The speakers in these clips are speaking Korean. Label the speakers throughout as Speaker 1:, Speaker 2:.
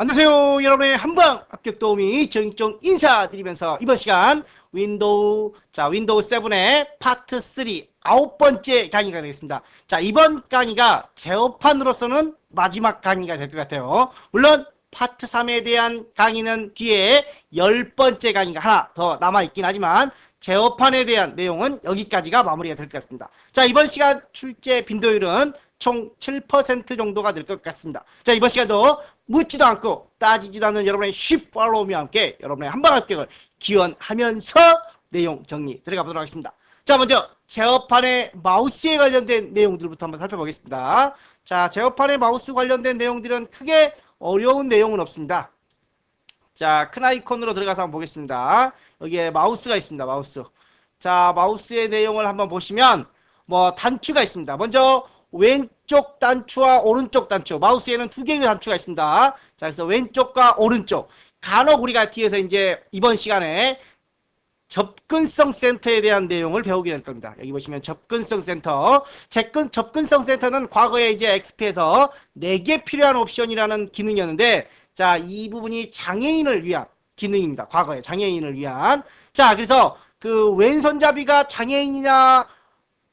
Speaker 1: 안녕하세요 여러분의 한방 합격 도우미 정익종 인사드리면서 이번 시간 윈도우 자 윈도우 7의 파트 3 아홉 번째 강의가 되겠습니다. 자 이번 강의가 제어판으로서는 마지막 강의가 될 것 같아요. 물론 파트 3에 대한 강의는 뒤에 열 번째 강의가 하나 더 남아있긴 하지만 제어판에 대한 내용은 여기까지가 마무리가 될 것 같습니다. 자 이번 시간 출제 빈도율은 총 7% 정도가 될 것 같습니다. 자, 이번 시간도 묻지도 않고 따지지도 않는 여러분의 쉽 팔로우미와 함께 여러분의 한방 합격을 기원하면서 내용 정리 들어가 보도록 하겠습니다. 자, 먼저 제어판의 마우스에 관련된 내용들부터 한번 살펴보겠습니다. 자, 제어판의 마우스 관련된 내용들은 크게 어려운 내용은 없습니다. 자, 큰 아이콘으로 들어가서 한번 보겠습니다. 여기에 마우스가 있습니다. 마우스. 자, 마우스의 내용을 한번 보시면 뭐 단추가 있습니다. 먼저 왼쪽 단추와 오른쪽 단추 마우스에는 두 개의 단추가 있습니다 자 그래서 왼쪽과 오른쪽 간혹 우리가 뒤에서 이제 이번 시간에 접근성 센터에 대한 내용을 배우게 될 겁니다. 여기 보시면 접근성 센터. 접근, 접근성 센터는 과거에 이제 XP에서 4개 필요한 옵션이라는 기능이었는데, 자, 이 부분이 장애인을 위한 기능입니다. 과거에 장애인을 위한. 자, 그래서 그 왼손잡이가 장애인이냐,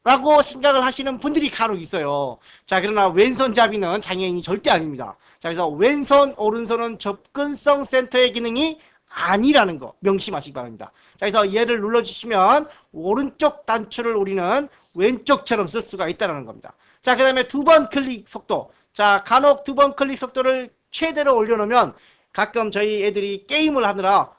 Speaker 1: 라고 생각을 하시는 분들이 간혹 있어요. 자, 그러나 왼손잡이는 장애인이 절대 아닙니다. 자, 그래서 왼손, 오른손은 접근성 센터의 기능이 아니라는 거 명심하시기 바랍니다. 자, 그래서 얘를 눌러주시면 오른쪽 단추를 우리는 왼쪽처럼 쓸 수가 있다는 겁니다. 자, 그 다음에 두 번 클릭 속도. 자, 간혹 두 번 클릭 속도를 최대로 올려놓으면 가끔 저희 애들이 게임을 하느라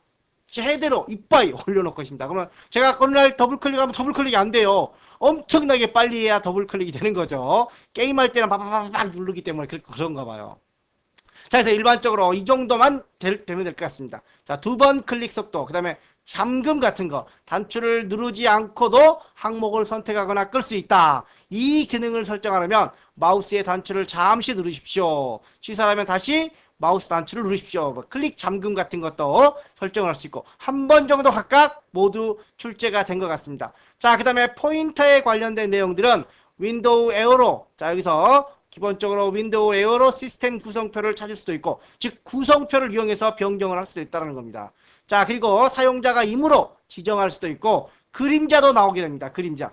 Speaker 1: 제대로 이빠이 올려놓고 있습니다. 그러면 제가 어느 날 더블 클릭하면 더블 클릭이 안 돼요. 엄청나게 빨리 해야 더블 클릭이 되는 거죠. 게임할 때는 바바바박 누르기 때문에 그런가 봐요. 자, 그래서 일반적으로 이 정도만 될, 되면 될 것 같습니다. 자, 두 번 클릭 속도, 그 다음에 잠금 같은 거, 단추를 누르지 않고도 항목을 선택하거나 끌 수 있다. 이 기능을 설정하려면 마우스의 단추를 잠시 누르십시오. 취소하면 다시 마우스 단추를 누르십시오. 뭐 클릭 잠금 같은 것도 설정을 할수 있고 한 번 정도 각각 모두 출제가 된 것 같습니다. 자, 그 다음에 포인터에 관련된 내용들은 윈도우 에어로 자 여기서 기본적으로 윈도우 에어로 시스템 구성표를 찾을 수도 있고 즉 구성표를 이용해서 변경을 할 수도 있다는 겁니다. 자 그리고 사용자가 임으로 지정할 수도 있고 그림자도 나오게 됩니다. 그림자.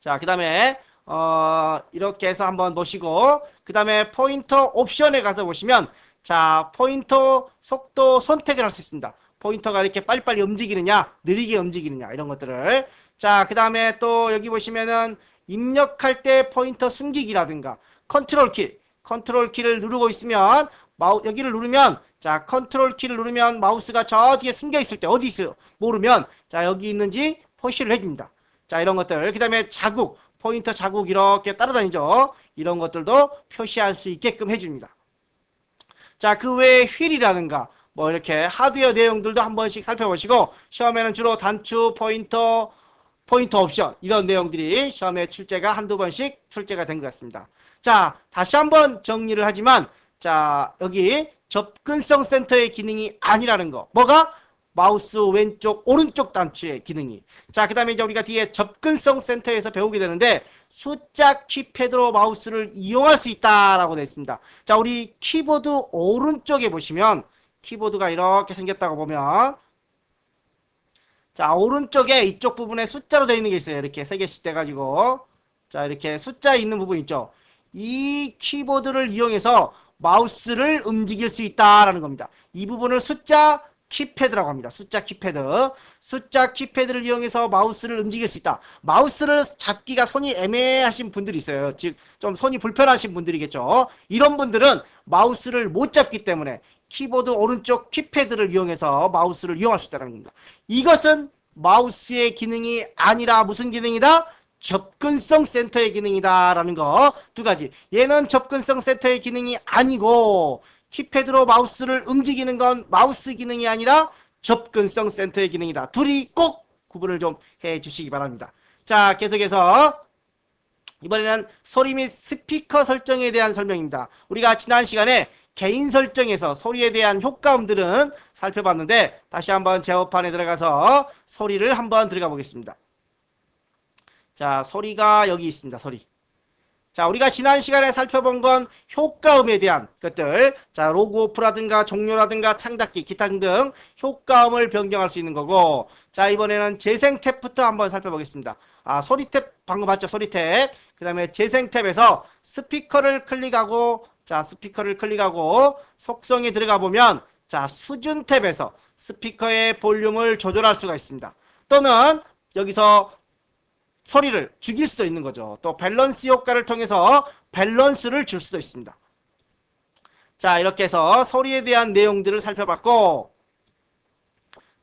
Speaker 1: 자 그 다음에 어, 이렇게 해서 한번 보시고 그 다음에 포인터 옵션에 가서 보시면 자 포인터 속도 선택을 할 수 있습니다. 포인터가 이렇게 빨리빨리 움직이느냐 느리게 움직이느냐 이런 것들을. 자그 다음에 또 여기 보시면은 입력할 때 포인터 숨기기라든가 컨트롤 키 컨트롤 키를 누르고 있으면 마우 여기를 누르면 자 컨트롤 키를 누르면 마우스가 저 뒤에 숨겨 있을 때 어디 있어요? 모르면 자 여기 있는지 표시를 해줍니다. 자 이런 것들. 그 다음에 자국 포인터 자국 이렇게 따라다니죠. 이런 것들도 표시할 수 있게끔 해줍니다. 자, 그 외에 휠이라든가 뭐 이렇게 하드웨어 내용들도 한 번씩 살펴보시고 시험에는 주로 단추, 포인터, 포인터 옵션 이런 내용들이 시험에 출제가 한두 번씩 출제가 된 것 같습니다. 자, 다시 한번 정리를 하지만 자, 여기 접근성 센터의 기능이 아니라는 거. 뭐가? 마우스 왼쪽 오른쪽 단추의 기능이. 자그 다음에 이제 우리가 뒤에 접근성 센터에서 배우게 되는데 숫자 키패드로 마우스를 이용할 수 있다라고 되어 있습니다. 자 우리 키보드 오른쪽에 보시면 키보드가 이렇게 생겼다고 보면 자 오른쪽에 이쪽 부분에 숫자로 되어 있는 게 있어요. 이렇게 세 개씩 돼 가지고. 자 이렇게 숫자 있는 부분 있죠? 이 키보드를 이용해서 마우스를 움직일 수 있다라는 겁니다. 이 부분을 숫자 키패드라고 합니다. 숫자 키패드. 숫자 키패드를 이용해서 마우스를 움직일 수 있다. 마우스를 잡기가 손이 애매하신 분들이 있어요. 즉, 좀 손이 불편하신 분들이겠죠. 이런 분들은 마우스를 못 잡기 때문에 키보드 오른쪽 키패드를 이용해서 마우스를 이용할 수 있다는 겁니다. 이것은 마우스의 기능이 아니라 무슨 기능이다? 접근성 센터의 기능이다 라는 거 두 가지 얘는 접근성 센터의 기능이 아니고 키패드로 마우스를 움직이는 건 마우스 기능이 아니라 접근성 센터의 기능이다. 둘이 꼭 구분을 좀 해 주시기 바랍니다. 자, 계속해서 이번에는 소리 및 스피커 설정에 대한 설명입니다. 우리가 지난 시간에 개인 설정에서 소리에 대한 효과음들은 살펴봤는데 다시 한번 제어판에 들어가서 소리를 한번 들어가 보겠습니다. 자, 소리가 여기 있습니다. 소리. 자, 우리가 지난 시간에 살펴본 건 효과음에 대한 것들. 자, 로그 오프라든가 종료라든가 창닫기, 기타 등등 효과음을 변경할 수 있는 거고. 자, 이번에는 재생 탭부터 한번 살펴보겠습니다. 아, 소리 탭 방금 봤죠? 소리 탭. 그 다음에 재생 탭에서 스피커를 클릭하고 자, 스피커를 클릭하고 속성에 들어가 보면 자, 수준 탭에서 스피커의 볼륨을 조절할 수가 있습니다. 또는 여기서 소리를 죽일 수도 있는 거죠. 또 밸런스 효과를 통해서 밸런스를 줄 수도 있습니다. 자, 이렇게 해서 소리에 대한 내용들을 살펴봤고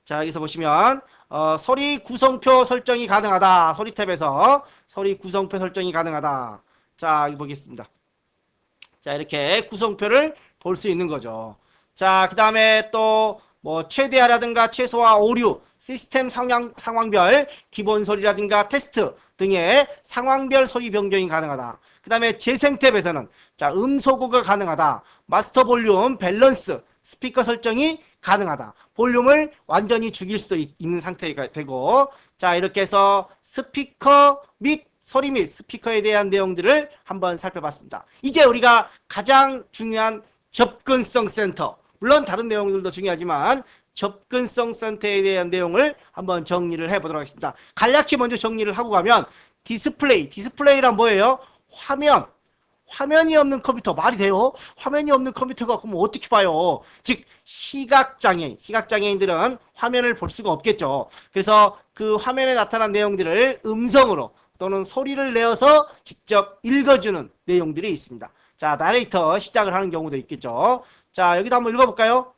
Speaker 1: 자, 여기서 보시면 어, 소리 구성표 설정이 가능하다. 소리 탭에서 소리 구성표 설정이 가능하다. 자, 여기 보겠습니다. 자, 이렇게 구성표를 볼 수 있는 거죠. 자, 그 다음에 또 뭐 최대화라든가 최소화 오류, 시스템 상황, 상황별, 기본 소리라든가 테스트 등의 상황별 소리 변경이 가능하다. 그 다음에 재생 탭에서는 자, 음소거가 가능하다. 마스터 볼륨, 밸런스, 스피커 설정이 가능하다. 볼륨을 완전히 죽일 수도 있, 는 상태가 되고 자, 이렇게 해서 스피커 및 소리 및 스피커에 대한 내용들을 한번 살펴봤습니다. 이제 우리가 가장 중요한 접근성 센터 물론 다른 내용들도 중요하지만 접근성 센터에 대한 내용을 한번 정리를 해보도록 하겠습니다. 간략히 먼저 정리를 하고 가면 디스플레이, 디스플레이란 뭐예요? 화면, 화면이 없는 컴퓨터 말이 돼요? 화면이 없는 컴퓨터가 그럼 어떻게 봐요? 즉 시각장애인, 시각장애인들은 화면을 볼 수가 없겠죠. 그래서 그 화면에 나타난 내용들을 음성으로 또는 소리를 내어서 직접 읽어주는 내용들이 있습니다. 자, 나레이터 시작을 하는 경우도 있겠죠. 자, 여기도 한번 읽어볼까요?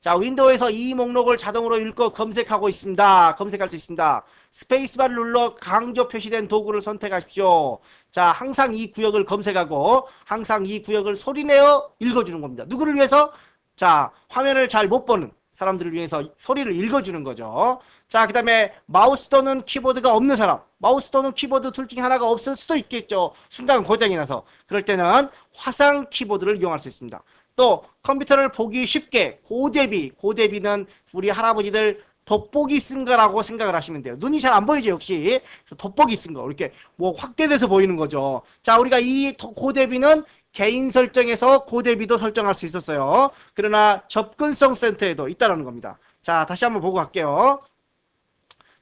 Speaker 1: 자, 윈도우에서 이 목록을 자동으로 읽고 검색하고 있습니다. 검색할 수 있습니다. 스페이스바를 눌러 강조 표시된 도구를 선택하십시오. 자, 항상 이 구역을 검색하고 항상 이 구역을 소리내어 읽어주는 겁니다. 누구를 위해서? 자, 화면을 잘 못 보는 사람들을 위해서 소리를 읽어주는 거죠. 자, 그 다음에 마우스 또는 키보드가 없는 사람. 마우스 또는 키보드 둘 중에 하나가 없을 수도 있겠죠. 순간 고장이 나서. 그럴 때는 화상 키보드를 이용할 수 있습니다. 또 컴퓨터를 보기 쉽게 고대비, 고대비는 우리 할아버지들 돋보기 쓴 거라고 생각을 하시면 돼요. 눈이 잘 안 보이죠, 역시. 돋보기 쓴 거. 이렇게 뭐 확대돼서 보이는 거죠. 자, 우리가 이 고대비는 개인 설정에서 고대비도 설정할 수 있었어요. 그러나 접근성 센터에도 있다는 겁니다. 자, 다시 한번 보고 갈게요.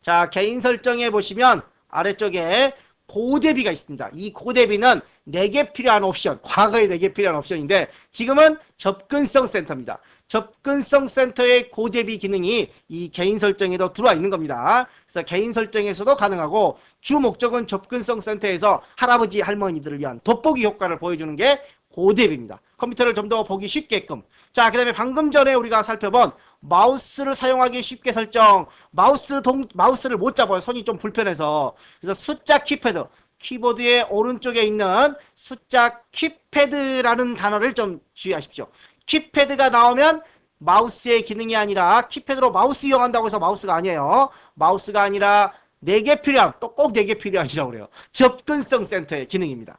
Speaker 1: 자, 개인 설정에 보시면 아래쪽에 고대비가 있습니다. 이 고대비는 내게 필요한 옵션, 과거에 내게 필요한 옵션인데 지금은 접근성 센터입니다. 접근성 센터의 고대비 기능이 이 개인 설정에도 들어와 있는 겁니다. 그래서 개인 설정에서도 가능하고 주 목적은 접근성 센터에서 할아버지 할머니들을 위한 돋보기 효과를 보여주는 게 고대비입니다. 컴퓨터를 좀 더 보기 쉽게끔. 자, 그 다음에 방금 전에 우리가 살펴본 마우스를 사용하기 쉽게 설정. 마우스 동, 마우스를 못 잡아요. 손이 좀 불편해서. 그래서 숫자 키패드. 키보드의 오른쪽에 있는 숫자 키패드라는 단어를 좀 주의하십시오. 키패드가 나오면 마우스의 기능이 아니라 키패드로 마우스 이용한다고 해서 마우스가 아니에요. 마우스가 아니라 4개 필요한, 또꼭 4개 필요한이라고 그래요. 접근성 센터의 기능입니다.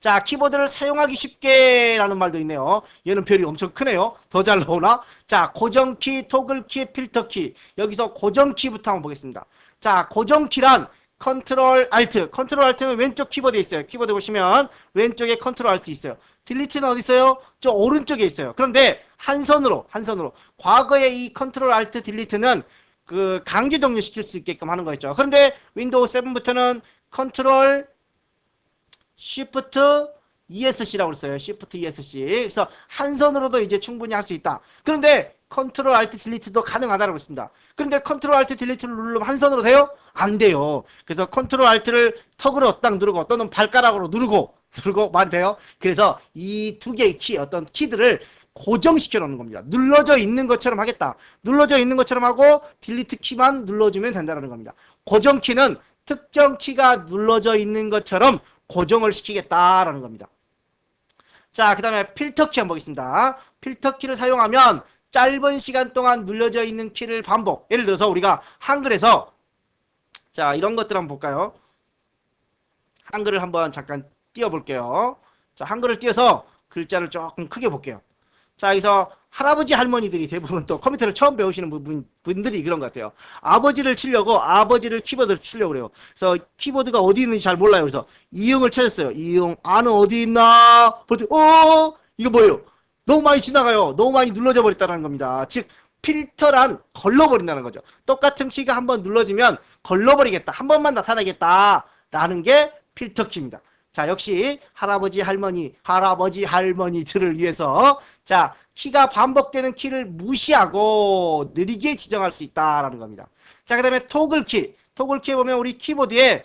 Speaker 1: 자, 키보드를 사용하기 쉽게 라는 말도 있네요. 얘는 별이 엄청 크네요. 더 잘 나오나? 자, 고정키, 토글키, 필터키. 여기서 고정키부터 한번 보겠습니다. 자, 고정키란 컨트롤 알트. 컨트롤 알트는 왼쪽 키보드에 있어요. 키보드 보시면 왼쪽에 컨트롤 알트 있어요. 딜리트는 어디 있어요? 저 오른쪽에 있어요. 그런데 한 손으로, 한 손으로. 과거에 이 컨트롤 알트 딜리트는 그 강제 종료시킬 수 있게끔 하는 거였죠. 그런데 윈도우 7부터는 컨트롤 Shift ESC라고 써요. Shift ESC. 그래서 한 손으로도 이제 충분히 할 수 있다. 그런데 컨트롤 알트 딜리트도 가능하다고 했습니다. 그런데 컨트롤 알트 딜리트를 누르면 한 손으로 돼요? 안 돼요. 그래서 컨트롤 알트를 턱으로 딱 누르고 또는 발가락으로 누르고 누르고 말이 돼요. 그래서 이 두 개의 키 어떤 키들을 고정시켜 놓는 겁니다. 눌러져 있는 것처럼 하겠다. 눌러져 있는 것처럼 하고 딜리트 키만 눌러주면 된다는 겁니다. 고정 키는 특정 키가 눌러져 있는 것처럼 고정을 시키겠다라는 겁니다. 자, 그 다음에 필터 키 한번 보겠습니다. 필터 키를 사용하면 짧은 시간 동안 눌려져 있는 키를 반복. 예를 들어서 우리가 한글에서 자, 이런 것들 한번 볼까요? 한글을 한번 잠깐 띄워볼게요. 자, 한글을 띄워서 글자를 조금 크게 볼게요. 자, 여기서 할아버지 할머니들이 대부분 또 컴퓨터를 처음 배우시는 분, 분들이 그런 것 같아요. 아버지를 치려고 아버지를 키보드를 치려고 그래요. 그래서 키보드가 어디 있는지 잘 몰라요. 그래서 이응을 찾았어요. 이응 아는 어디 있나? 보더니 어 이거 뭐예요? 너무 많이 지나가요. 너무 많이 눌러져 버렸다는 겁니다. 즉 필터란 걸러버린다는 거죠. 똑같은 키가 한 번 눌러지면 걸러버리겠다. 한 번만 나타나겠다라는 게 필터 키입니다. 자, 역시 할아버지 할머니, 할아버지 할머니들을 위해서 자, 키가 반복되는 키를 무시하고 느리게 지정할 수 있다라는 겁니다. 자, 그 다음에 토글 키. 토글 키에 보면 우리 키보드에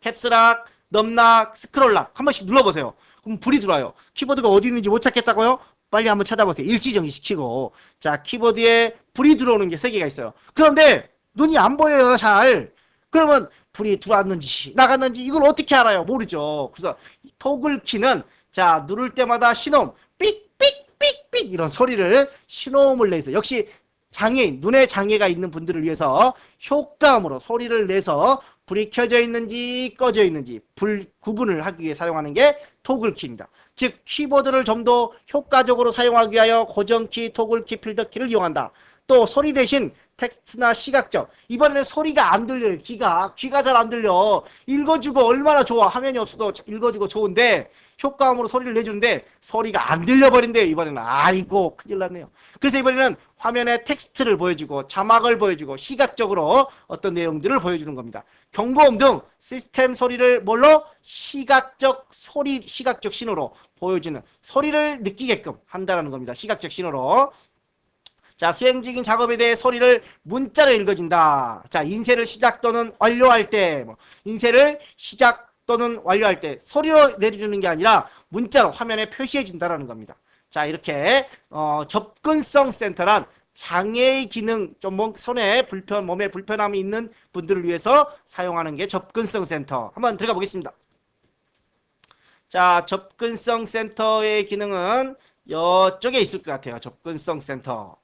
Speaker 1: 캡스락, 넘락, 스크롤락 한 번씩 눌러보세요. 그럼 불이 들어와요. 키보드가 어디 있는지 못 찾겠다고요? 빨리 한번 찾아보세요. 일지정지 시키고. 자, 키보드에 불이 들어오는 게 세 개가 있어요. 그런데 눈이 안 보여요, 잘. 그러면 불이 들어왔는지 나갔는지 이걸 어떻게 알아요? 모르죠. 그래서 토글 키는 자, 누를 때마다 신호음 삑삑삑삑 이런 소리를 신호음을 내서 역시 장애인, 눈에 장애가 있는 분들을 위해서 효과음으로 소리를 내서 불이 켜져 있는지 꺼져 있는지 불 구분을 하기 위해 사용하는 게 토글 키입니다. 즉 키보드를 좀 더 효과적으로 사용하기 위하여 고정키, 토글키, 필더키를 이용한다. 또 소리 대신 텍스트나 시각적 이번에는 소리가 안 들려요 귀가 귀가 잘 안 들려 읽어주고 얼마나 좋아 화면이 없어도 읽어주고 좋은데 효과음으로 소리를 내주는데 소리가 안 들려버린대요 이번에는. 아이고 큰일 났네요. 그래서 이번에는 화면에 텍스트를 보여주고 자막을 보여주고 시각적으로 어떤 내용들을 보여주는 겁니다. 경고음 등 시스템 소리를 뭘로? 시각적 소리 시각적 신호로 보여주는 소리를 느끼게끔 한다는 겁니다. 시각적 신호로. 자, 수행 중인 작업에 대해 소리를 문자로 읽어준다. 자, 인쇄를 시작 또는 완료할 때, 뭐, 인쇄를 시작 또는 완료할 때 소리로 내려주는 게 아니라 문자로 화면에 표시해 준다라는 겁니다. 자, 이렇게 어, 접근성 센터란 장애의 기능, 좀 손에 불편, 몸에 불편함이 있는 분들을 위해서 사용하는 게 접근성 센터. 한번 들어가 보겠습니다. 자, 접근성 센터의 기능은 이쪽에 있을 것 같아요. 접근성 센터.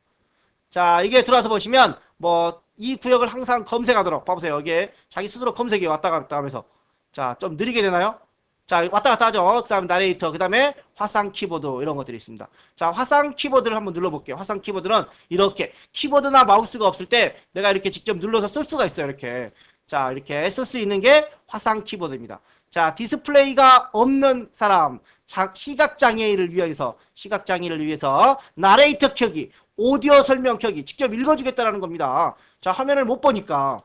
Speaker 1: 자, 이게 들어와서 보시면 뭐 이 구역을 항상 검색하도록 봐보세요. 여기에 자기 스스로 검색이 왔다 갔다 하면서 자, 좀 느리게 되나요? 자, 왔다 갔다 하죠. 그 다음에 나레이터, 그 다음에 화상 키보드 이런 것들이 있습니다. 자, 화상 키보드를 한번 눌러볼게요. 화상 키보드는 이렇게 키보드나 마우스가 없을 때 내가 이렇게 직접 눌러서 쓸 수가 있어요. 이렇게. 자, 이렇게 쓸 수 있는 게 화상 키보드입니다. 자, 디스플레이가 없는 사람, 시각장애인을 위해서, 시각장애인을 위해서 나레이터 켜기, 오디오 설명 켜기 직접 읽어주겠다라는 겁니다. 자 화면을 못 보니까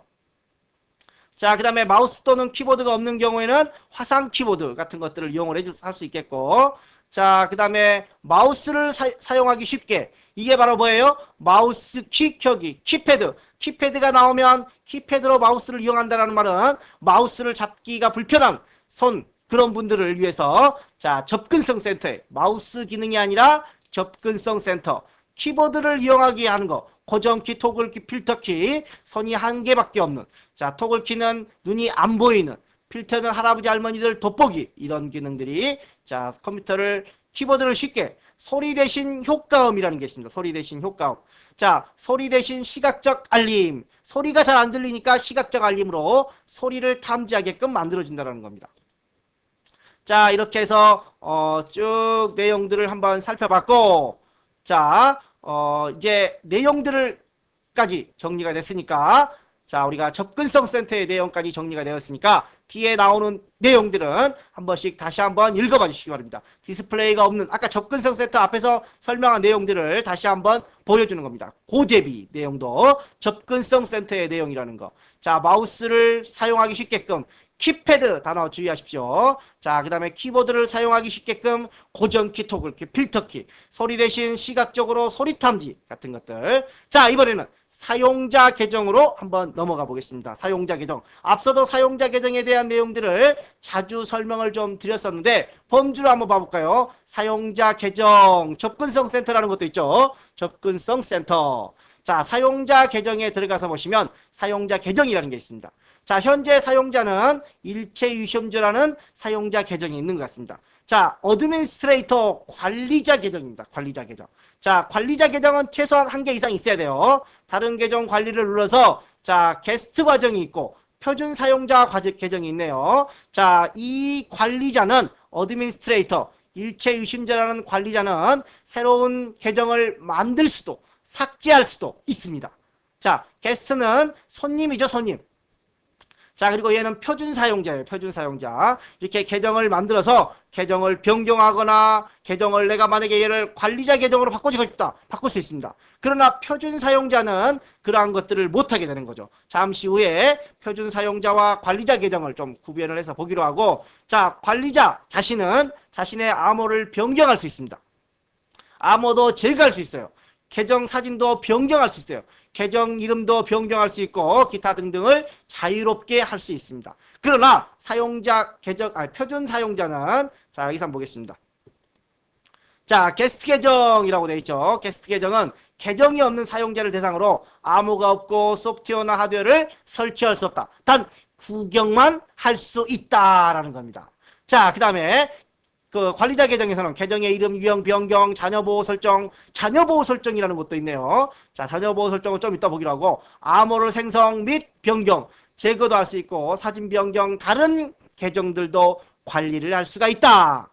Speaker 1: 자, 그 다음에 마우스 또는 키보드가 없는 경우에는 화상 키보드 같은 것들을 이용을 할 수 있겠고. 자, 그 다음에 마우스를 사, 용하기 쉽게. 이게 바로 뭐예요? 마우스 키 켜기, 키패드. 키패드가 나오면 키패드로 마우스를 이용한다는 말은 마우스를 잡기가 불편한 손 그런 분들을 위해서. 자 접근성 센터에 마우스 기능이 아니라 접근성 센터. 키보드를 이용하게 하는 거 고정키, 토글키, 필터키 손이 한 개밖에 없는 자 토글키는 눈이 안 보이는 필터는 할아버지 할머니들 돋보기 이런 기능들이 자 컴퓨터를 키보드를 쉽게 소리 대신 효과음이라는 게 있습니다. 소리 대신 효과음. 자 소리 대신 시각적 알림 소리가 잘 안 들리니까 시각적 알림으로 소리를 탐지하게끔 만들어진다는 겁니다. 자 이렇게 해서 어, 쭉 내용들을 한번 살펴봤고 자, 어, 이제 내용들을까지 정리가 됐으니까 자, 우리가 접근성 센터의 내용까지 정리가 되었으니까 뒤에 나오는 내용들은 한 번씩 다시 한번 읽어봐 주시기 바랍니다. 디스플레이가 없는 아까 접근성 센터 앞에서 설명한 내용들을 다시 한번 보여주는 겁니다. 고대비 내용도 접근성 센터의 내용이라는 거. 자, 마우스를 사용하기 쉽게끔 키패드 단어 주의하십시오. 자, 그 다음에 키보드를 사용하기 쉽게끔 고정키, 토글키, 필터키, 소리 대신 시각적으로 소리 탐지 같은 것들. 자, 이번에는 사용자 계정으로 한번 넘어가 보겠습니다. 사용자 계정. 앞서도 사용자 계정에 대한 내용들을 자주 설명을 좀 드렸었는데 범주를 한번 봐볼까요? 사용자 계정, 접근성 센터라는 것도 있죠. 접근성 센터. 자, 사용자 계정에 들어가서 보시면 사용자 계정이라는 게 있습니다. 자, 현재 사용자는 일체 유시험주라는 사용자 계정이 있는 것 같습니다. 자, 어드민스트레이터 관리자 계정입니다. 관리자 계정. 자, 관리자 계정은 최소한 한 개 이상 있어야 돼요. 다른 계정 관리를 눌러서 자, 게스트 과정이 있고 표준 사용자 계정이 있네요. 자, 이 관리자는 어드민스트레이터 일체 유심자라는 관리자는 새로운 계정을 만들 수도 삭제할 수도 있습니다. 자, 게스트는 손님이죠, 손님. 자, 그리고 얘는 표준 사용자예요. 표준 사용자. 이렇게 계정을 만들어서 계정을 변경하거나 계정을 내가 만약에 얘를 관리자 계정으로 바꾸고 싶다. 바꿀 수 있습니다. 그러나 표준 사용자는 그러한 것들을 못하게 되는 거죠. 잠시 후에 표준 사용자와 관리자 계정을 좀 구별을 해서 보기로 하고 자, 관리자 자신은 자신의 암호를 변경할 수 있습니다. 암호도 제거할 수 있어요. 계정 사진도 변경할 수 있어요. 계정 이름도 변경할 수 있고 기타 등등을 자유롭게 할 수 있습니다. 그러나 사용자 계정 아니 표준 사용자는 자 여기서 한번 보겠습니다. 자 게스트 계정이라고 되어 있죠. 게스트 계정은 계정이 없는 사용자를 대상으로 암호가 없고 소프트웨어나 하드웨어를 설치할 수 없다. 단 구경만 할 수 있다라는 겁니다. 자, 그 다음에 그 관리자 계정에서는 계정의 이름, 유형, 변경, 자녀보호 설정, 자녀보호 설정이라는 것도 있네요. 자, 자녀보호 설정은 좀 이따 보기로 하고 암호를 생성 및 변경, 제거도 할 수 있고 사진 변경, 다른 계정들도 관리를 할 수가 있다.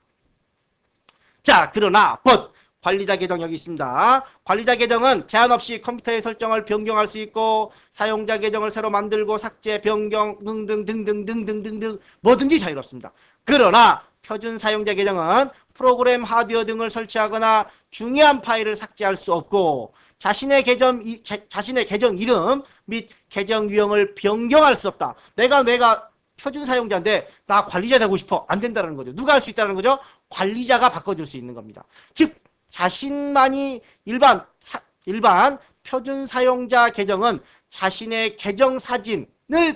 Speaker 1: 자, 그러나 벗! 관리자 계정 여기 있습니다. 관리자 계정은 제한 없이 컴퓨터의 설정을 변경할 수 있고 사용자 계정을 새로 만들고 삭제, 변경 등등 등등 등등등 뭐든지 자유롭습니다. 그러나 표준 사용자 계정은 프로그램 하드웨어 등을 설치하거나 중요한 파일을 삭제할 수 없고 자신의 계정 이, 자, 자신의 계정 이름 및 계정 유형을 변경할 수 없다. 내가 내가 표준 사용자인데 나 관리자 되고 싶어 안 된다는 거죠. 누가 할 수 있다는 거죠? 관리자가 바꿔줄 수 있는 겁니다. 즉 자신만이 일반 사, 일반 표준 사용자 계정은 자신의 계정 사진을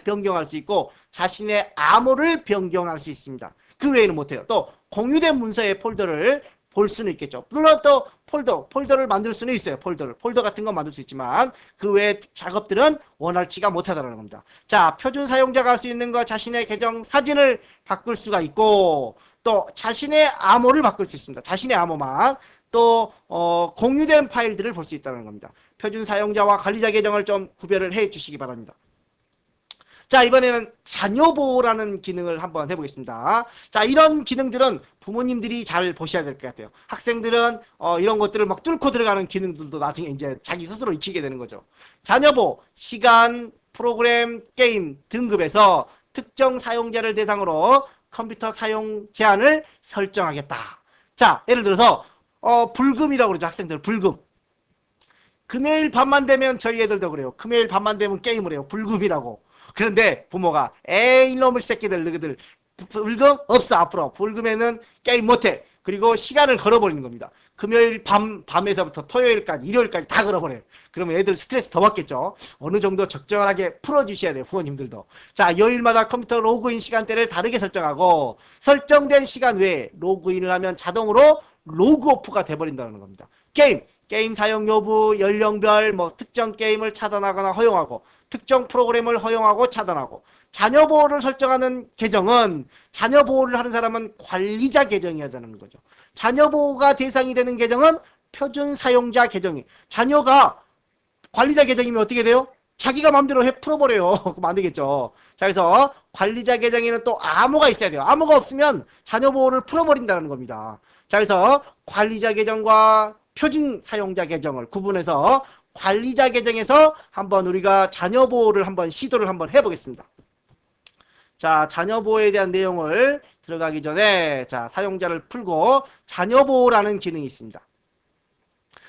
Speaker 1: 변경할 수 있고 자신의 암호를 변경할 수 있습니다. 그 외에는 못해요. 또 공유된 문서의 폴더를 볼 수는 있겠죠. 물론 또 폴더, 폴더를 만들 수는 있어요. 폴더를. 폴더 같은 건 만들 수 있지만 그 외의 작업들은 원활치가 못하다는 겁니다. 자, 표준 사용자가 할 수 있는 거 자신의 계정 사진을 바꿀 수가 있고 또 자신의 암호를 바꿀 수 있습니다. 자신의 암호만 또 어, 공유된 파일들을 볼 수 있다는 겁니다. 표준 사용자와 관리자 계정을 좀 구별을 해 주시기 바랍니다. 자 이번에는 자녀 보호라는 기능을 한번 해보겠습니다. 자 이런 기능들은 부모님들이 잘 보셔야 될 것 같아요. 학생들은 어, 이런 것들을 막 뚫고 들어가는 기능들도 나중에 이제 자기 스스로 익히게 되는 거죠. 자녀 보호, 시간, 프로그램, 게임 등급에서 특정 사용자를 대상으로 컴퓨터 사용 제한을 설정하겠다. 자 예를 들어서 어, 불금이라고 그러죠 학생들 불금. 금요일 밤만 되면 저희 애들도 그래요. 금요일 밤만 되면 게임을 해요. 불금이라고. 그런데 부모가 에이 이놈의 새끼들 너희들 불금? 없어 앞으로. 불금에는 게임 못해. 그리고 시간을 걸어버리는 겁니다. 금요일 밤 밤에서부터 토요일까지 일요일까지 다 걸어버려요. 그러면 애들 스트레스 더 받겠죠? 어느 정도 적절하게 풀어주셔야 돼요 부모님들도. 자 요일마다 컴퓨터 로그인 시간대를 다르게 설정하고 설정된 시간 외에 로그인을 하면 자동으로 로그오프가 돼버린다는 겁니다. 게임. 게임 사용 여부, 연령별, 뭐 특정 게임을 차단하거나 허용하고 특정 프로그램을 허용하고 차단하고 자녀 보호를 설정하는 계정은 자녀 보호를 하는 사람은 관리자 계정이어야 되는 거죠. 자녀 보호가 대상이 되는 계정은 표준 사용자 계정이 자녀가 관리자 계정이면 어떻게 돼요? 자기가 마음대로 해 풀어버려요. 그럼 안 되겠죠. 자, 그래서 관리자 계정에는 또 암호가 있어야 돼요. 암호가 없으면 자녀 보호를 풀어버린다는 겁니다. 자, 그래서 관리자 계정과 표준 사용자 계정을 구분해서 관리자 계정에서 한번 우리가 자녀 보호를 한번 시도를 한번 해보겠습니다. 자, 자녀 보호에 대한 내용을 들어가기 전에 자, 사용자를 풀고 자녀 보호라는 기능이 있습니다.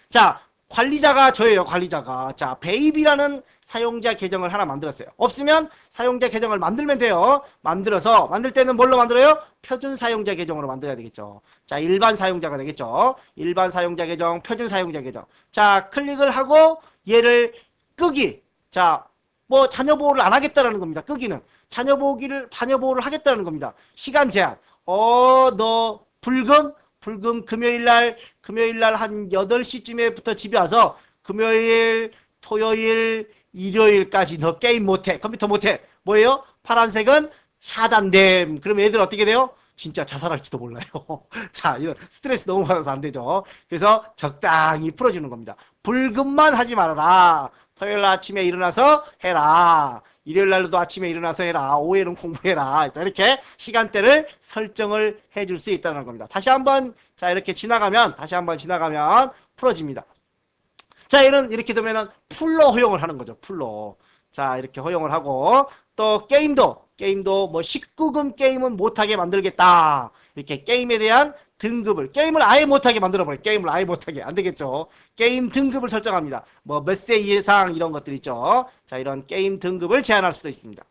Speaker 1: 자, 관리자가 저예요, 관리자가. 자, 베이비라는 사용자 계정을 하나 만들었어요. 없으면 사용자 계정을 만들면 돼요. 만들어서, 만들 때는 뭘로 만들어요? 표준 사용자 계정으로 만들어야 되겠죠. 자, 일반 사용자가 되겠죠. 일반 사용자 계정, 표준 사용자 계정. 자, 클릭을 하고 얘를 끄기. 자, 뭐 자녀 보호를 안 하겠다라는 겁니다. 끄기는. 자녀 보호기를, 자녀 보호를 하겠다는 겁니다. 시간 제한. 어, 너 불금? 불금 금요일 날 금요일 날 한 8시쯤에부터 집에 와서 금요일, 토요일, 일요일까지 너 게임 못해. 컴퓨터 못해. 뭐예요? 파란색은 차단됨. 그럼 애들 어떻게 돼요? 진짜 자살할지도 몰라요. 자, 이런 스트레스 너무 받아서 안 되죠. 그래서 적당히 풀어주는 겁니다. 불금만 하지 말아라. 토요일 아침에 일어나서 해라. 일요일 날도 아침에 일어나서 해라. 오후에는 공부해라. 이렇게 시간대를 설정을 해줄 수 있다는 겁니다. 다시 한번 자, 이렇게 지나가면, 다시 한번 지나가면 풀어집니다. 자, 이런, 이렇게 되면은 풀로 허용을 하는 거죠. 풀로. 자, 이렇게 허용을 하고, 또 게임도, 게임도 뭐 19금 게임은 못하게 만들겠다. 이렇게 게임에 대한 등급을, 게임을 아예 못하게 만들어버려요. 게임을 아예 못하게. 안 되겠죠. 게임 등급을 설정합니다. 뭐 몇 세 이상 이런 것들 있죠. 자, 이런 게임 등급을 제한할 수도 있습니다.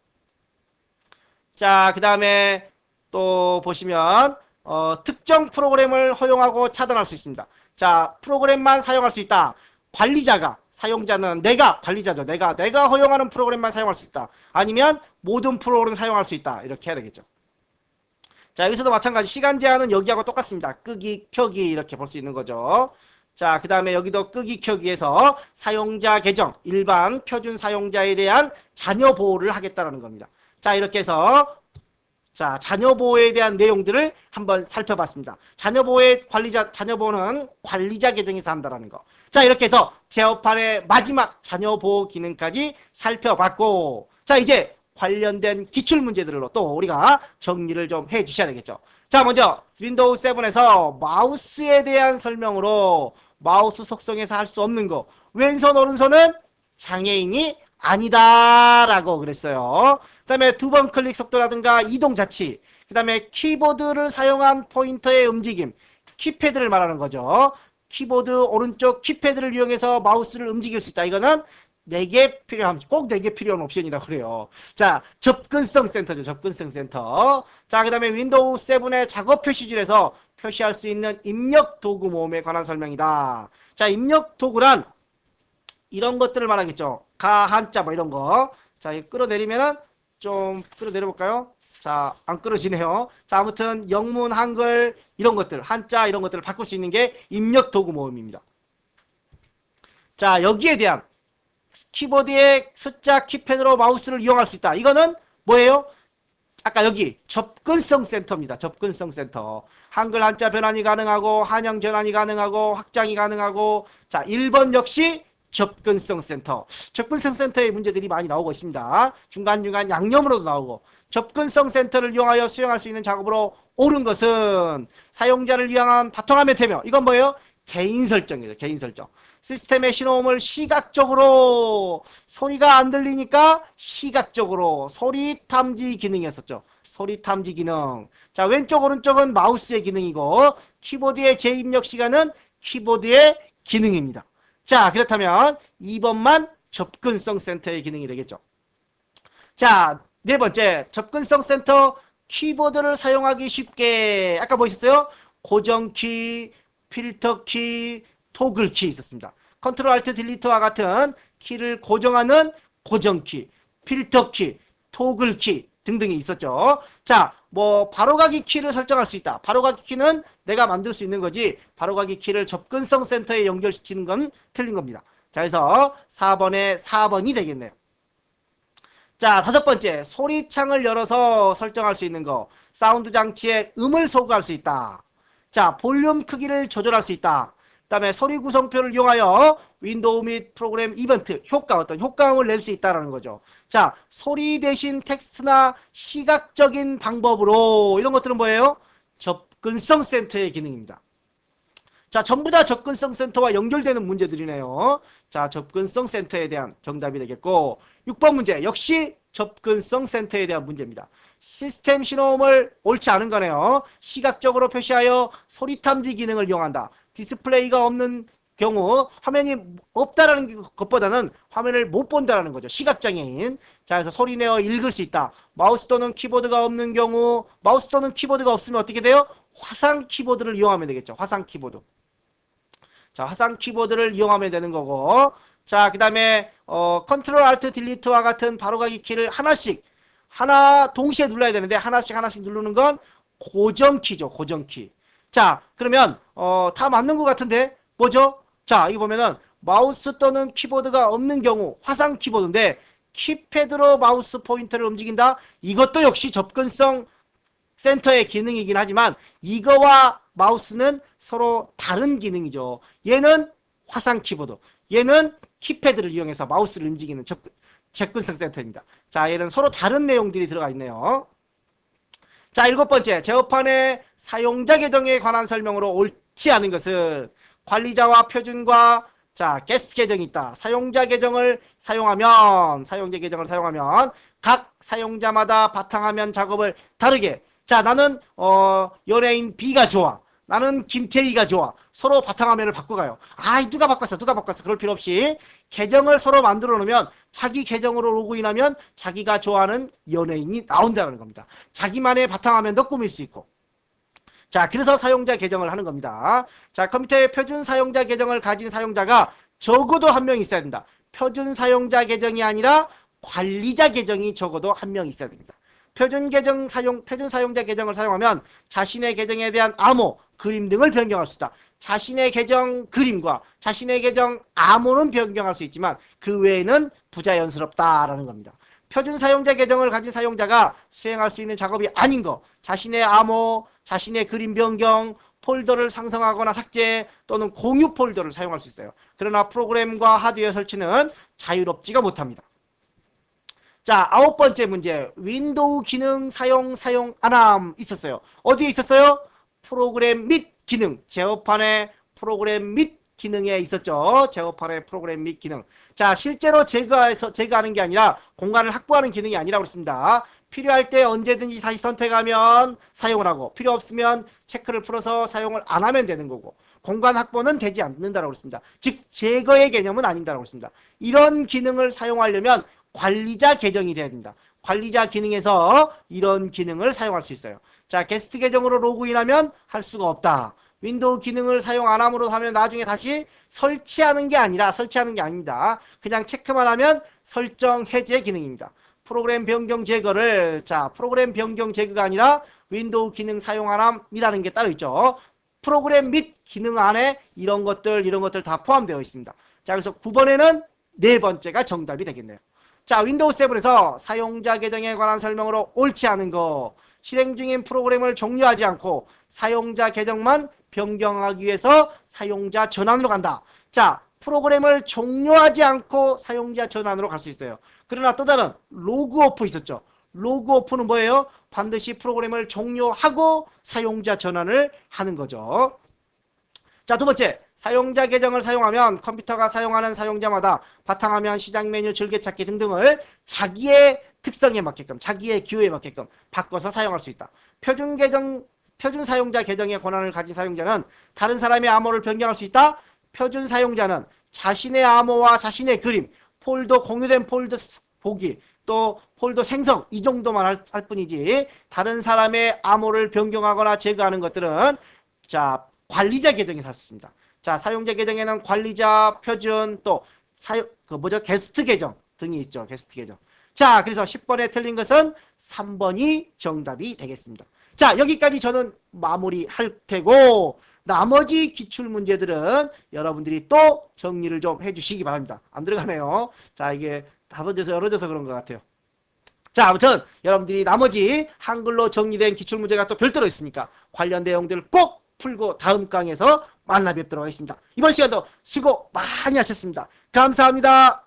Speaker 1: 자, 그 다음에 또 보시면, 어, 특정 프로그램을 허용하고 차단할 수 있습니다. 자, 프로그램만 사용할 수 있다. 관리자가, 사용자는 내가 관리자죠. 내가, 내가 허용하는 프로그램만 사용할 수 있다. 아니면 모든 프로그램 사용할 수 있다. 이렇게 해야 되겠죠. 자, 여기서도 마찬가지 시간 제한은 여기하고 똑같습니다. 끄기, 켜기 이렇게 볼 수 있는 거죠. 자, 그 다음에 여기도 끄기, 켜기에서 사용자 계정, 일반 표준 사용자에 대한 자녀 보호를 하겠다라는 겁니다. 자, 이렇게 해서 자, 자녀 보호에 대한 내용들을 한번 살펴봤습니다. 자녀 보호의 관리자 자녀 보호는 관리자 계정에서 한다라는 거. 자, 이렇게 해서 제어판의 마지막 자녀 보호 기능까지 살펴봤고 자, 이제 관련된 기출 문제들로 또 우리가 정리를 좀 해 주셔야 되겠죠. 자, 먼저 윈도우 7에서 마우스에 대한 설명으로 마우스 속성에서 할 수 없는 거. 왼손 오른손은 장애인이 아니다라고 그랬어요. 그 다음에 두 번 클릭 속도라든가 이동 자치, 그 다음에 키보드를 사용한 포인터의 움직임, 키패드를 말하는 거죠. 키보드 오른쪽 키패드를 이용해서 마우스를 움직일 수 있다. 이거는 4개 필요함, 꼭 4개 필요한 옵션이라 그래요. 자, 접근성 센터죠. 접근성 센터. 자, 그 다음에 윈도우 7의 작업 표시줄에서 표시할 수 있는 입력 도구 모음에 관한 설명이다. 자, 입력 도구란 이런 것들을 말하겠죠. 가, 한자 뭐 이런 거. 자, 이 끌어내리면은 좀 끌어내려 볼까요? 자, 안 끌어지네요. 자, 아무튼 영문, 한글 이런 것들, 한자 이런 것들을 바꿀 수 있는 게 입력 도구 모음입니다. 자, 여기에 대한 키보드의 숫자 키패드로 마우스를 이용할 수 있다. 이거는 뭐예요? 아까 여기 접근성 센터입니다. 접근성 센터. 한글 한자 변환이 가능하고 한영 전환이 가능하고 확장이 가능하고 자 1번 역시 접근성 센터. 접근성 센터의 문제들이 많이 나오고 있습니다. 중간중간 양념으로도 나오고 접근성 센터를 이용하여 수행할 수 있는 작업으로 옳은 것은 사용자를 위한 바탕화면 테며 이건 뭐예요? 개인 설정이죠. 개인 설정. 시스템의 신호음을 시각적으로 소리가 안 들리니까 시각적으로 소리 탐지 기능이었었죠. 소리 탐지 기능. 자, 왼쪽 오른쪽은 마우스의 기능이고 키보드의 재입력 시간은 키보드의 기능입니다. 자, 그렇다면 2번만 접근성 센터의 기능이 되겠죠. 자, 네 번째 접근성 센터 키보드를 사용하기 쉽게 아까 보셨어요? 고정키, 필터 키, 토글 키 있었습니다. 컨트롤 알트 딜리트와 같은 키를 고정하는 고정 키, 필터 키, 토글 키 등등이 있었죠. 자, 뭐 바로가기 키를 설정할 수 있다. 바로가기 키는 내가 만들 수 있는 거지 바로가기 키를 접근성 센터에 연결시키는 건 틀린 겁니다. 자, 그래서 4번에 4번이 되겠네요. 자, 다섯 번째. 소리창을 열어서 설정할 수 있는 거. 사운드 장치에 음을 소구할 수 있다. 자, 볼륨 크기를 조절할 수 있다. 그 다음에 소리 구성표를 이용하여 윈도우 및 프로그램 이벤트, 효과, 어떤 효과음을 낼 수 있다는 거죠. 자, 소리 대신 텍스트나 시각적인 방법으로 이런 것들은 뭐예요? 접근성 센터의 기능입니다. 자, 전부 다 접근성 센터와 연결되는 문제들이네요. 자, 접근성 센터에 대한 정답이 되겠고 6번 문제 역시 접근성 센터에 대한 문제입니다. 시스템 신호음을 옳지 않은 거네요. 시각적으로 표시하여 소리 탐지 기능을 이용한다. 디스플레이가 없는 경우 화면이 없다라는 것보다는 화면을 못 본다라는 거죠. 시각장애인. 자, 그래서 소리 내어 읽을 수 있다. 마우스 또는 키보드가 없는 경우 마우스 또는 키보드가 없으면 어떻게 돼요? 화상 키보드를 이용하면 되겠죠. 화상 키보드. 자, 화상 키보드를 이용하면 되는 거고 자, 그 다음에 어, 컨트롤 알트 딜리트와 같은 바로가기 키를 하나씩 하나 동시에 눌러야 되는데 하나씩 하나씩 누르는 건 고정키죠. 고정키. 자, 그러면 어, 다 맞는 것 같은데 뭐죠? 자, 이거 보면은 마우스 또는 키보드가 없는 경우 화상 키보드인데 키패드로 마우스 포인터를 움직인다. 이것도 역시 접근성 센터의 기능이긴 하지만 이거와 마우스는 서로 다른 기능이죠. 얘는 화상 키보드, 얘는 키패드를 이용해서 마우스를 움직이는 접근, 접근성 센터입니다. 자, 얘는 서로 다른 내용들이 들어가 있네요. 자, 일곱 번째. 제어판의 사용자 계정에 관한 설명으로 옳지 않은 것은 관리자와 표준과 자, 게스트 계정이 있다. 사용자 계정을 사용하면, 사용자 계정을 사용하면 각 사용자마다 바탕화면 작업을 다르게. 자, 나는 어, 연예인 B가 좋아. 나는 김태희가 좋아. 서로 바탕화면을 바꿔가요. 아, 누가 바꿨어? 누가 바꿨어? 그럴 필요 없이 계정을 서로 만들어 놓으면 자기 계정으로 로그인하면 자기가 좋아하는 연예인이 나온다는 겁니다. 자기만의 바탕화면도 꾸밀 수 있고. 자, 그래서 사용자 계정을 하는 겁니다. 자, 컴퓨터의 표준 사용자 계정을 가진 사용자가 적어도 한 명 있어야 된다. 표준 사용자 계정이 아니라 관리자 계정이 적어도 한 명 있어야 됩니다. 표준 계정 사용, 표준 사용자 계정을 사용하면 자신의 계정에 대한 암호, 그림 등을 변경할 수 있다. 자신의 계정 그림과 자신의 계정 암호는 변경할 수 있지만 그 외에는 부자연스럽다라는 겁니다. 표준 사용자 계정을 가진 사용자가 수행할 수 있는 작업이 아닌 거, 자신의 암호, 자신의 그림 변경, 폴더를 상성하거나 삭제 또는 공유 폴더를 사용할 수 있어요. 그러나 프로그램과 하드웨어 설치는 자유롭지가 못합니다. 자, 아홉 번째 문제. 윈도우 기능 사용 사용 안함 있었어요. 어디에 있었어요? 프로그램 및 기능. 제어판의 프로그램 및 기능에 있었죠. 제어판의 프로그램 및 기능. 자, 실제로 제거해서 제거하는 게 아니라 공간을 확보하는 기능이 아니라고 그랬습니다. 필요할 때 언제든지 다시 선택하면 사용을 하고 필요 없으면 체크를 풀어서 사용을 안 하면 되는 거고 공간 확보는 되지 않는다라고 그랬습니다. 즉 제거의 개념은 아닌다라고 그랬습니다. 이런 기능을 사용하려면 관리자 계정이 돼야 된다. 관리자 기능에서 이런 기능을 사용할 수 있어요. 자, 게스트 계정으로 로그인하면 할 수가 없다. 윈도우 기능을 사용 안 함으로 하면 나중에 다시 설치하는 게 아니라 설치하는 게 아닙니다. 그냥 체크만 하면 설정 해제 기능입니다. 프로그램 변경 제거를 자, 프로그램 변경 제거가 아니라 윈도우 기능 사용 안 함이라는 게 따로 있죠. 프로그램 및 기능 안에 이런 것들 이런 것들 다 포함되어 있습니다. 자, 그래서 9번에는 네 번째가 정답이 되겠네요. 자, 윈도우 7에서 사용자 계정에 관한 설명으로 옳지 않은 거. 실행 중인 프로그램을 종료하지 않고 사용자 계정만 변경하기 위해서 사용자 전환으로 간다. 자, 프로그램을 종료하지 않고 사용자 전환으로 갈 수 있어요. 그러나 또 다른 로그오프 있었죠. 로그오프는 뭐예요? 반드시 프로그램을 종료하고 사용자 전환을 하는 거죠. 자, 두 번째. 사용자 계정을 사용하면 컴퓨터가 사용하는 사용자마다 바탕화면, 시장 메뉴, 즐겨찾기 등등을 자기의 특성에 맞게끔, 자기의 기호에 맞게끔 바꿔서 사용할 수 있다. 표준 계정, 표준 사용자 계정의 권한을 가진 사용자는 다른 사람의 암호를 변경할 수 있다. 표준 사용자는 자신의 암호와 자신의 그림, 폴더, 공유된 폴더 보기, 또 폴더 생성 이 정도만 할, 할 뿐이지 다른 사람의 암호를 변경하거나 제거하는 것들은 자 관리자 계정에 샀습니다. 자, 사용자 계정에는 관리자, 표준, 또 사용, 그 뭐죠? 게스트 계정 등이 있죠. 게스트 계정. 자, 그래서 10번에 틀린 것은 3번이 정답이 되겠습니다. 자, 여기까지 저는 마무리할 테고 나머지 기출 문제들은 여러분들이 또 정리를 좀 해주시기 바랍니다. 안 들어가네요. 자, 이게 다섯져서 열어져서 그런 것 같아요. 자, 아무튼 여러분들이 나머지 한글로 정리된 기출 문제가 또 별도로 있으니까 관련 내용들을 꼭 풀고 다음 강에서 만나 뵙도록 하겠습니다. 이번 시간도 수고 많이 하셨습니다. 감사합니다.